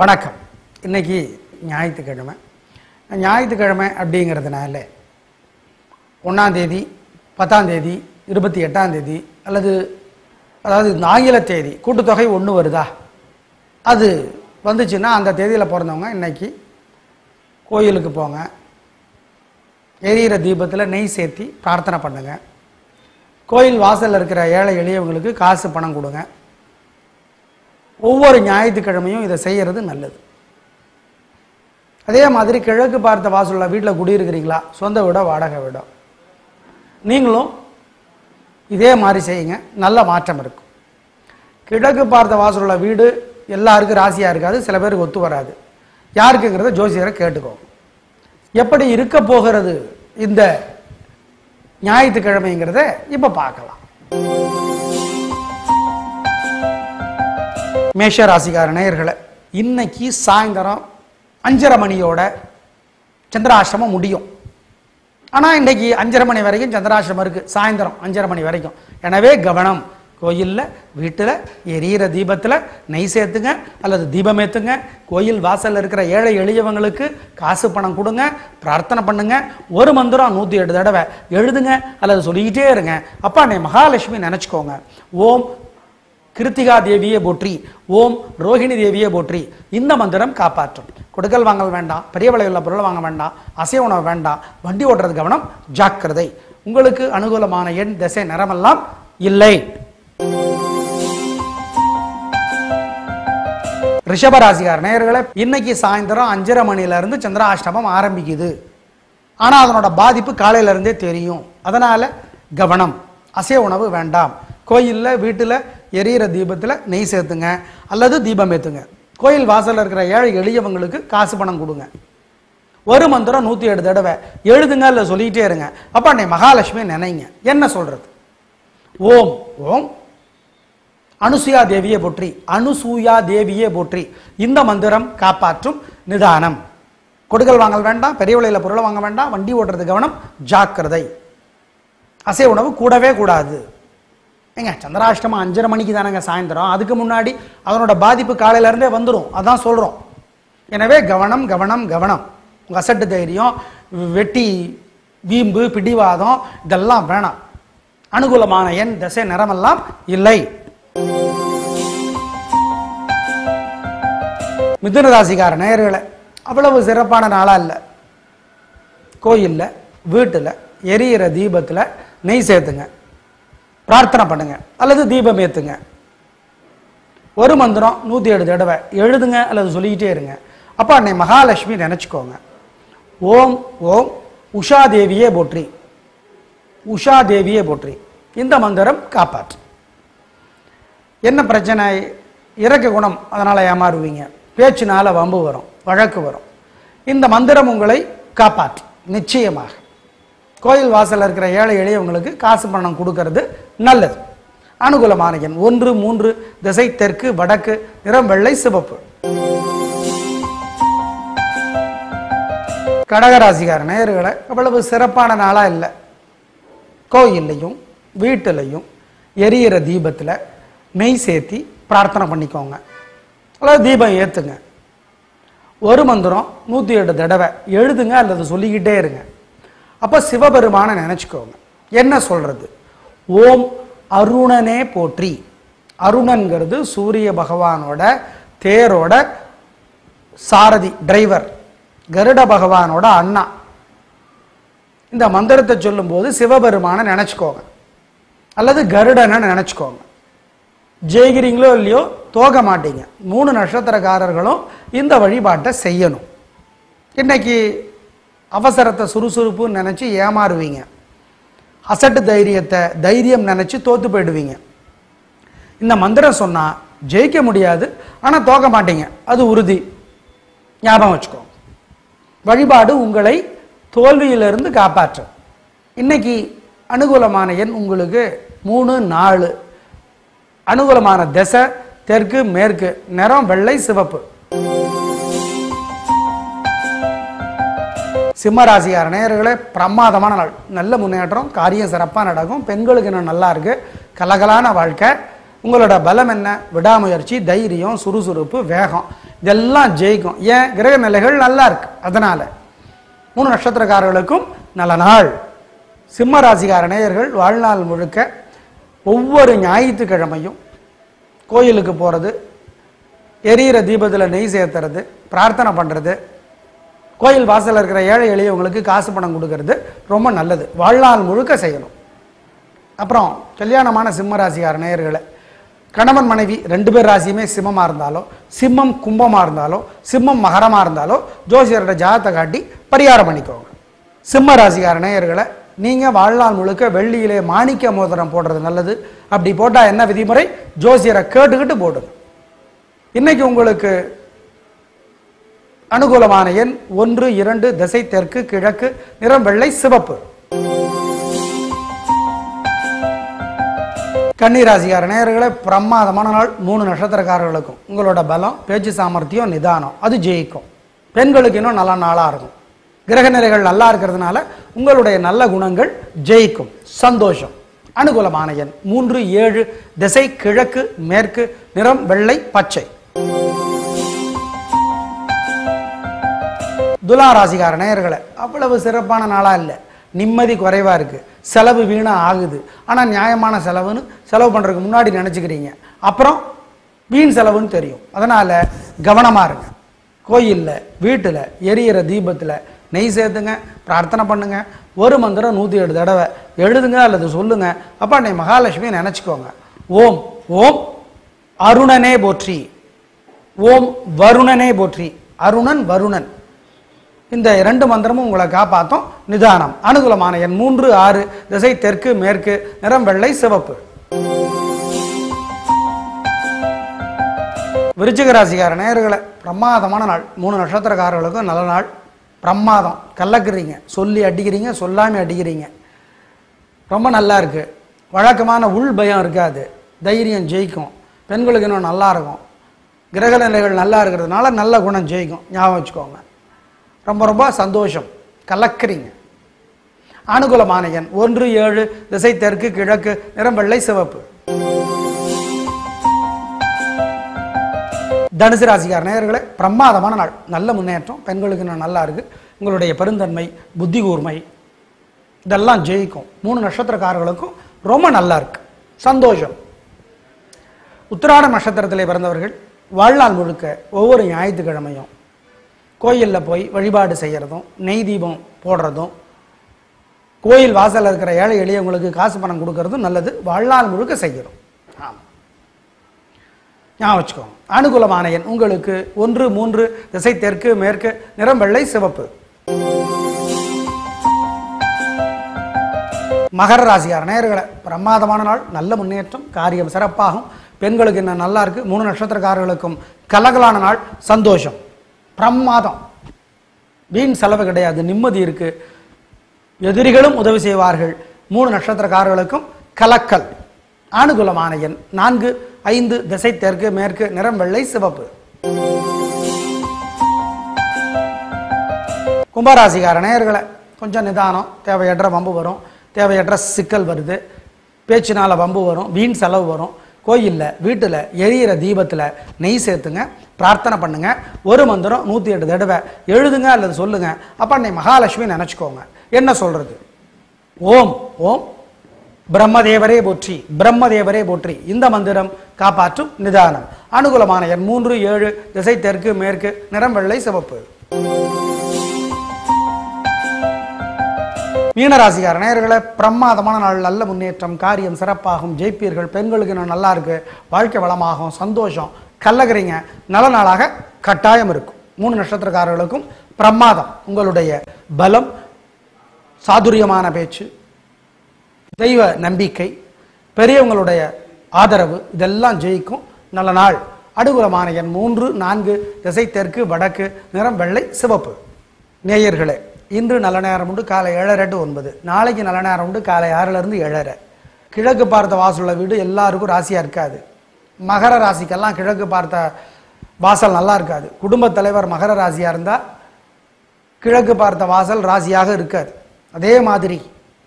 வணக்கம். இன்னைக்கு ஞாயிற்றுக்கிழமை. ஞாயிற்றுக்கிழமை அப்படிங்கிறதுனால ஒன்றாந்தேதி பத்தாந்தேதி இருபத்தி எட்டாந்தேதி அல்லது அதாவது இந்த ஆங்கில தேதி கூட்டுத்தொகை ஒன்று வருதா? அது வந்துச்சுன்னா அந்த தேதியில் பிறந்தவங்க இன்னைக்கு கோயிலுக்கு போங்க. எரியிற தீபத்தில் நெய் சேர்த்தி பிரார்த்தனை பண்ணுங்க. கோயில் வாசலில் இருக்கிற ஏழை எளியவங்களுக்கு காசு பணம் கொடுங்க. ஒவ்வொரு ஞாயிற்றுக்கிழமையும் இதை செய்கிறது நல்லது. அதே மாதிரி கிழக்கு பார்த்த வாசலுள்ள வீட்டில் குடியிருக்கிறீங்களா? சொந்த வீடோ வாடகை வீடோ. நீங்களும் இதே மாதிரி செய்யுங்க. நல்ல மாற்றம் இருக்கும். கிழக்கு பார்த்த வாசலுள்ள வீடு எல்லாருக்கும் ராசியாக இருக்காது சில பேருக்கு ஒத்து வராது. யாருக்குங்கிறத ஜோசியரை கேட்டுக்கோங்க எப்படி இருக்க போகிறது இந்த ஞாயிற்றுக்கிழமைங்கிறத இப்போ பார்க்கலாம். மேஷ ராசிக்கார நேயர்களை இன்னைக்கு சாயந்தரம் அஞ்சரை மணியோட சந்திராசிரமம் முடியும். ஆனால் இன்னைக்கு அஞ்சரை மணி வரைக்கும் சந்திராசிரமம் இருக்கு. சாயந்தரம் அஞ்சரை மணி வரைக்கும். எனவே கவனம். கோயிலில் வீட்டில் எரியிற தீபத்தில் நெய் சேர்த்துங்க அல்லது தீபம் ஏற்றுங்க கோயில் வாசலில் இருக்கிற ஏழை எளியவங்களுக்கு காசு பணம் கொடுங்க பிரார்த்தனை பண்ணுங்க. ஒரு மந்திரம் நூற்றி எட்டு தடவை எழுதுங்க அல்லது சொல்லிக்கிட்டே இருங்க. அப்பா நீ மகாலட்சுமி நினச்சிக்கோங்க. ஓம் கிருத்திகா தேவியே போற்றி ஓம் ரோஹிணி தேவியே போற்றி இந்த மந்திரம் காப்பாற்றும். கொடுக்கல் வாங்கல் வேண்டாம் பெரிய விலையுள்ள பொருள் வாங்க வேண்டாம் அசைவ உணவு வேண்டாம் வண்டி ஓட்டுறது கவனம் ஜாக்கிரதை. உங்களுக்கு அனுகூலமான எண் திசை நிறமெல்லாம் இல்லை. ரிஷபராசிகார் நேயர்களை இன்னைக்கு சாயந்தரம் அஞ்சரை மணில இருந்து சந்திராஷ்டமம் ஆரம்பிக்குது. ஆனா அதனோட பாதிப்பு காலையில இருந்தே தெரியும். அதனால கவனம் அசைய உணவு வேண்டாம். கோயில்ல வீட்டுல எரியிற தீபத்தில் நெய் சேர்த்துங்க அல்லது தீபம் ஏற்றுங்க கோயில் வாசலில் இருக்கிற ஏழை எளியவங்களுக்கு காசு பணம் கொடுங்க. ஒரு மந்திரம் நூற்றி ஏழு தடவை எழுதுங்க இல்லை சொல்லிக்கிட்டே இருங்க. அப்போ அன்னை மகாலட்சுமி நினைங்க. என்ன சொல்கிறது ஓம் ஓம். அனுசூயா தேவியை போற்றி அனுசூயா தேவியே போற்றி. இந்த மந்திரம் காப்பாற்றும் நிதானம். கொடுக்கல் வாங்கல் வேண்டாம் பெரிய விலையில் பொருளை வாங்க வேண்டாம் வண்டி ஓட்டுறது கவனம் ஜாக்கிரதை. அசை உணவு கூடவே கூடாது. ஏங்க சந்திராஷ்டமம் அஞ்சரை மணிக்கு தானேங்க சாயந்தரம். அதுக்கு முன்னாடி அதனோட பாதிப்பு காலையிலேருந்தே வந்துடும் அதான் சொல்கிறோம் எனவே கவனம் கவனம் கவனம். உங்கள் அசட்டு தைரியம் வெட்டி வீம்பு பிடிவாதம் இதெல்லாம் வேணாம். அனுகூலமான எண் தசை நிறமெல்லாம் இல்லை. மிதுனராசிக்கார நேர்களை அவ்வளவு சிறப்பான நாளாக இல்லை. கோயிலில் வீட்டில் எரியிற தீபத்தில் நெய் சேர்த்துங்க. பிரார்த்தனை பண்ணுங்க. அல்லது தீபம் ஏற்றுங்க ஒரு மந்திரம் நூற்றி ஏழு தடவை. எழுதுங்க அல்லது சொல்லிக்கிட்டே இருங்க. அப்போ அன்னை மகாலட்சுமி நினச்சிக்கோங்க. ஓம் ஓம் உஷா தேவியே போற்றி. உஷா தேவியே போற்றி. இந்த மந்திரம் காப்பாற்று. என்ன பிரச்சனை? இறக்க குணம். அதனால் ஏமாறுவீங்க. பேச்சினால வம்பு வரும். வழக்கு வரும். இந்த மந்திரம் உங்களை காப்பாற்று. நிச்சயமாக. கோயில் வாசலில் இருக்கிற ஏழை எளியவங்களுக்கு காசு பணம் கொடுக்கறது நல்லது. அனுகூலமான எண் ஒன்று மூன்று திசை தெற்கு வடக்கு நிறம் வெள்ளை சிவப்பு. கடகராசிகார நேயர்களை அவ்வளவு சிறப்பான நாளா இல்லை. கோயில்லையும் வீட்டிலையும் எரியிற தீபத்தில் மெய் சேர்த்தி பிரார்த்தனை பண்ணிக்கோங்க. அல்லது தீபம் ஏற்றுங்க ஒரு மந்திரம் நூற்றி எட்டு தடவை எழுதுங்க அல்லது சொல்லிக்கிட்டே இருங்க. அப்போ சிவபெருமானை நினச்சிக்கோங்க. என்ன சொல்கிறது ஓம் அருணனே போற்றி. அருணன்கிறது சூரிய பகவானோட தேரோட சாரதி டிரைவர் கருட பகவானோட அண்ணா. இந்த மந்திரத்தை சொல்லும்போது சிவபெருமானை நினச்சிக்கோங்க. அல்லது கருடனை நினச்சிக்கோங்க. ஜெயிக்கிறீங்களோ இல்லையோ தோக மாட்டீங்க. மூணு நட்சத்திரக்காரர்களும் இந்த வழிபாட்டை செய்யணும். இன்னைக்கு அவசரத்தை சுறுசுறுப்புன்னு நினச்சி ஏமாறுவீங்க. அசட்டு தைரியத்தை தைரியம் நினச்சி தோத்து போயிடுவீங்க. இந்த மந்திரம் சொன்னால் ஜெயிக்க முடியாது ஆனால் தோக்க மாட்டீங்க. அது உறுதி. ஞாபகம் வச்சுக்கோ. வழிபாடு உங்களை தோல்வியிலிருந்து காப்பாற்றும். இன்னைக்கு அனுகூலமான எண் உங்களுக்கு மூணு நாலு. அனுகூலமான திசை தெற்கு மேற்கு நிறம் வெள்ளை சிவப்பு. சிம்மராசியார் நேயர்களே பிரமாதமான நாள். நல்ல முன்னேற்றம் காரியம் சிறப்பாக நடக்கும். பெண்களுக்கு இன்னும் நல்லா இருக்கு. கலகலான வாழ்க்கை. உங்களோட பலம் என்ன? விடாமுயற்சி தைரியம் சுறுசுறுப்பு வேகம். இதெல்லாம் ஜெயிக்கும். ஏன்? கிரக நிலைகள் நல்லா இருக்கு. அதனால மூணு நட்சத்திரக்காரர்களுக்கும் நல்ல நாள். சிம்ம ராசிக்கார நேயர்கள் வாழ்நாள் முழுக்க ஒவ்வொரு ஞாயிற்றுக்கிழமையும் கோயிலுக்கு போகிறது எரியிற தீபத்தில் நெய் சேர்த்துறது பிரார்த்தனை பண்ணுறது கோயில் வாசலில் இருக்கிற ஏழை எளியவங்களுக்கு காசு பணம் கொடுக்கறது ரொம்ப நல்லது. வாழ்நாள் முழுக்க செய்யணும். அப்புறம் கல்யாணமான சிம்ம ராசிக்கார நேயர்களை கணவன் மனைவி ரெண்டு பேர் ராசியுமே சிம்மமாக இருந்தாலும் சிம்மம் கும்பமாக இருந்தாலும் சிம்மம் மகரமாக இருந்தாலோ ஜோசியரோட ஜாதத்தை காட்டி பரிகாரம் பண்ணிக்கோங்க. சிம்ம ராசிக்கார நேயர்களை நீங்கள் வாழ்நாள் முழுக்க வெள்ளியிலே மாணிக்க மோதிரம் போடுறது நல்லது. அப்படி போட்டால் என்ன விதிமுறை? ஜோசியரை கேட்டுக்கிட்டு போடுங்க. இன்னைக்கு உங்களுக்கு அனுகூலமான எண் ஒன்று இரண்டு திசை தெற்கு கிழக்கு நிறம் வெள்ளை சிவப்பு. கன்னிராசிக்கார நேயர்களே பிரமாதமான நாள் மூணு நட்சத்திரக்காரர்களுக்கும். உங்களோட பலம் பேச்சு சாமர்த்தியம் நிதானம் அது ஜெயிக்கும். பெண்களுக்கு இன்னும் நல்ல நாளாக இருக்கும். கிரக நிலைகள் நல்லா இருக்கிறதுனால உங்களுடைய நல்ல குணங்கள் ஜெயிக்கும். சந்தோஷம். அனுகூலமான எண் மூன்று ஏழு திசை கிழக்கு மேற்கு நிறம் வெள்ளை பச்சை. துலா ராசிக்கார நேயர்களே அவ்வளவு சிறப்பான நாளாக இல்லை. நிம்மதி குறைவாக இருக்குது செலவு வீணாக ஆகுது. ஆனால் நியாயமான செலவுன்னு செலவு பண்ணுறதுக்கு முன்னாடி நினச்சிக்கிறீங்க. அப்புறம் வீண் செலவுன்னு தெரியும். அதனால் கவனமா இருங்க. கோயிலில் வீட்டில் எரியிற தீபத்தில் நெய் சேர்த்துங்க பிரார்த்தனை பண்ணுங்க. ஒரு மந்திரம் நூற்றி ஏழு தடவை எழுதுங்க அல்லது சொல்லுங்க. அப்போ அன்னை மகாலட்சுமியை நினச்சிக்கோங்க. ஓம் ஓம் அருணனே போற்றி. ஓம் வருணனே போற்றி. அருணன் வருணன். இந்த இரண்டு மந்திரமும் உங்களை காப்பாற்றும் நிதானம். அனுகூலமான எண் மூன்று ஆறு. திசை தெற்கு மேற்கு. நிறம் வெள்ளை சிவப்பு. விருச்சிக நேர்களை நேயர்களை பிரமாதமான நாள். மூணு நட்சத்திரக்காரர்களுக்கும் நல்ல நாள். பிரமாதம். கலக்குறீங்க சொல்லி அடிக்கிறீங்க சொல்லாமல் அடிக்கிறீங்க. ரொம்ப நல்லா இருக்கு. வழக்கமான உள் பயம் இருக்காது. தைரியம் ஜெயிக்கும். பெண்களுக்கு இன்னும் நல்லா இருக்கும். கிரக நிலைகள் நல்லா இருக்கிறதுனால நல்ல குணம் ஜெயிக்கும். ஞாபகம் வச்சுக்கோங்க. ரொம்ப ரொம்ப சந்தோஷம். கலக்குறீங்க. அனுகூலமான எண் ஒன்று ஏழு திசை தெற்கு கிழக்கு நிறம் வெள்ளை சிவப்பு. தனுசு ராசிக்கார நேயர்களே பிரமாதமான நாள். நல்ல முன்னேற்றம் பெண்களுக்கு இன்னும் நல்லா இருக்கு. உங்களுடைய பெருந்தன்மை புத்தி கூர்மை இதெல்லாம் ஜெயிக்கும். மூணு நட்சத்திரக்காரர்களுக்கும் ரொம்ப நல்லா இருக்கு. சந்தோஷம். உத்திராட நட்சத்திரத்திலே பிறந்தவர்கள் வாழ்நாள் முழுக்க ஒவ்வொரு ஞாயிற்றுக்கிழமையும் கோயிலில் போய் வழிபாடு செய்கிறதும் நெய் தீபம் போடுறதும் கோயில் வாசலில் இருக்கிற ஏழை எளியவங்களுக்கு காசு பணம் கொடுக்கறதும் நல்லது. வாழ்நாள் முழுக்க செய்கிறோம் ஆமாம் ஞாபகம் வச்சுக்கோங்க அனுகூலமான எண் உங்களுக்கு ஒன்று மூன்று திசை தெற்கு மேற்கு நிறம் வெள்ளை சிவப்பு. மகர ராசியார் நேயர்களை பிரமாதமான நாள் நல்ல முன்னேற்றம் காரியம் சிறப்பாகும். பெண்களுக்கு இன்னும் நல்லா இருக்கு. மூணு நட்சத்திரக்காரர்களுக்கும் கலகலான நாள் சந்தோஷம். பிரமாதம் வீண் செலவு கிடையாது நிம்மதி இருக்கு. எதிரிகளும் உதவி செய்வார்கள். மூணு நட்சத்திரக்காரர்களுக்கும் கலக்கல். அனுகூலமான எண். நான்கு ஐந்து திசை தெற்கு மேற்கு நிறம் வெள்ளை சிவப்பு. கும்பராசிக்கார நேயர்களை கொஞ்சம் நிதானம். தேவையற்ற வம்பு வரும். தேவையற்ற சிக்கல் வருது. பேச்சினால வம்பு வரும். வீண் செலவு வரும். கோயிலில் வீட்டில் எரியிற தீபத்தில் நெய் சேர்த்துங்க பிரார்த்தனை பண்ணுங்க. ஒரு மந்திரம் நூற்றி எட்டு தடவை எழுதுங்க அல்லது சொல்லுங்க. அப்போ அன்னை மகாலட்சுமி நினச்சிக்கோங்க. என்ன சொல்றது? ஓம் ஓம். பிரம்மதேவரே போற்றி பிரம்மதேவரே போற்றி. இந்த மந்திரம் காப்பாற்றும் நிதானம். அனுகூலமான எண் மூன்று ஏழு திசை தெற்கு மேற்கு நிறம் வெள்ளை சிவப்பு. மீனராசிகார நேர்களை பிரமாதமான நாள் நல்ல முன்னேற்றம் காரியம் சிறப்பாகும் ஜெயிப்பீர்கள் பெண்களுக்கு இன்னும் நல்லா இருக்கு வாழ்க்கை வளமாகும் சந்தோஷம் கல்லகிறீங்க நல்ல நாளாக கட்டாயம் இருக்கும். மூணு நட்சத்திரக்காரர்களுக்கும் பிரமாதம் உங்களுடைய பலம் சாதுரியமான பேச்சு தெய்வ நம்பிக்கை பெரியவங்களுடைய ஆதரவு இதெல்லாம் ஜெயிக்கும். நல்ல நாள். அனுகூலமான எண் மூன்று நான்கு திசை தெற்கு வடக்கு நிறம் வெள்ளை சிவப்பு. நேயர்களே இன்று நல்ல நேரம் உண்டு காலை ஏழரை டு ஒன்பது. நாளைக்கு நல்ல நேரம் உண்டு காலை ஆறுலேருந்து ஏழரை. கிழக்கு பார்த்த வாசலுள்ள வீடு எல்லாருக்கும் ராசியாக இருக்காது. மகர ராசிக்கெல்லாம் கிழக்கு பார்த்த வாசல் நல்லா இருக்காது. குடும்பத் தலைவர் மகர ராசியாக இருந்தால் கிழக்கு பார்த்த வாசல் ராசியாக இருக்காது. அதே மாதிரி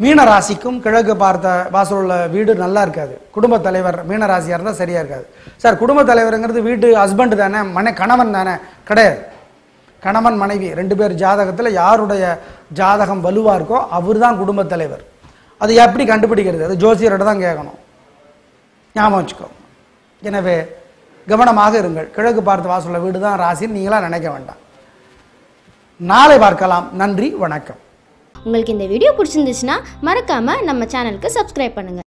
மீன ராசிக்கும் கிழக்கு பார்த்த வாசல் உள்ள வீடு நல்லா இருக்காது. குடும்பத் தலைவர் மீன ராசியாக இருந்தால் சரியாக இருக்காது. சார் குடும்பத் தலைவருங்கிறது வீட்டு ஹஸ்பண்ட் தானே மன கணவன் தானே கிடையாது. கணவன் மனைவி ரெண்டு பேர் ஜாதகத்தில் யாருடைய ஜாதகம் வலுவாக இருக்கோ அவர் தான் குடும்ப தலைவர். அது எப்படி கண்டுபிடிக்கிறது? அது ஜோசியர்கிட்ட தான் கேட்கணும். ஞாபகம் வச்சுக்கோ. எனவே கவனமாக இருங்கள். கிழக்கு பார்த்த வாசல வீடு தான் ராசின்னு நீங்களாம் நினைக்க வேண்டாம். நாளை பார்க்கலாம். நன்றி வணக்கம். உங்களுக்கு இந்த வீடியோ பிடிச்சிருந்துச்சுன்னா மறக்காமல் நம்ம சேனலுக்கு சப்ஸ்கிரைப் பண்ணுங்கள்